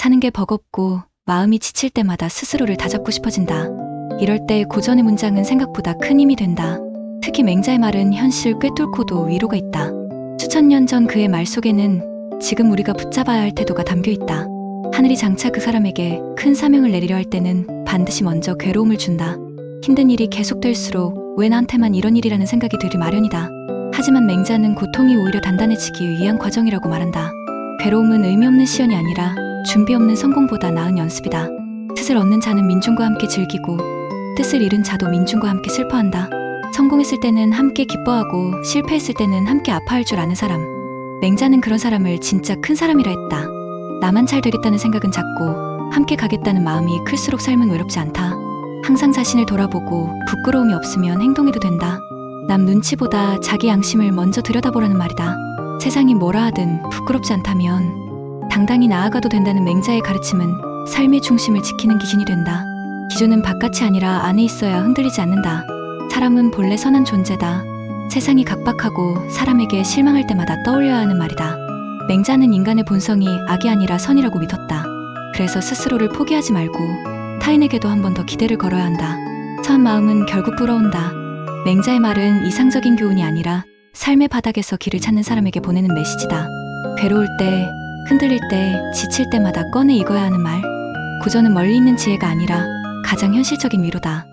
사는 게 버겁고 마음이 지칠 때마다 스스로를 다잡고 싶어진다. 이럴 때 고전의 문장은 생각보다 큰 힘이 된다. 특히 맹자의 말은 현실 꿰뚫고도 위로가 있다. 수천 년 전 그의 말 속에는 지금 우리가 붙잡아야 할 태도가 담겨 있다. 하늘이 장차 그 사람에게 큰 사명을 내리려 할 때는 반드시 먼저 괴로움을 준다. 힘든 일이 계속될수록 왜 나한테만 이런 일이라는 생각이 들이 마련이다. 하지만 맹자는 고통이 오히려 단단해지기 위한 과정이라고 말한다. 괴로움은 의미 없는 시연이 아니라 준비 없는 성공보다 나은 연습이다. 뜻을 얻는 자는 민중과 함께 즐기고 뜻을 잃은 자도 민중과 함께 슬퍼한다. 성공했을 때는 함께 기뻐하고 실패했을 때는 함께 아파할 줄 아는 사람. 맹자는 그런 사람을 진짜 큰 사람이라 했다. 나만 잘 되겠다는 생각은 작고 함께 가겠다는 마음이 클수록 삶은 외롭지 않다. 항상 자신을 돌아보고 부끄러움이 없으면 행동해도 된다. 남 눈치보다 자기 양심을 먼저 들여다보라는 말이다. 세상이 뭐라 하든 부끄럽지 않다면 당당히 나아가도 된다는 맹자의 가르침은 삶의 중심을 지키는 기준이 된다. 기준은 바깥이 아니라 안에 있어야 흔들리지 않는다. 사람은 본래 선한 존재다. 세상이 각박하고 사람에게 실망할 때마다 떠올려야 하는 말이다. 맹자는 인간의 본성이 악이 아니라 선이라고 믿었다. 그래서 스스로를 포기하지 말고 타인에게도 한 번 더 기대를 걸어야 한다. 참 마음은 결국 불어온다. 맹자의 말은 이상적인 교훈이 아니라 삶의 바닥에서 길을 찾는 사람에게 보내는 메시지다. 괴로울 때, 흔들릴 때, 지칠 때마다 꺼내 읽어야 하는 말. 고전은 멀리 있는 지혜가 아니라 가장 현실적인 위로다.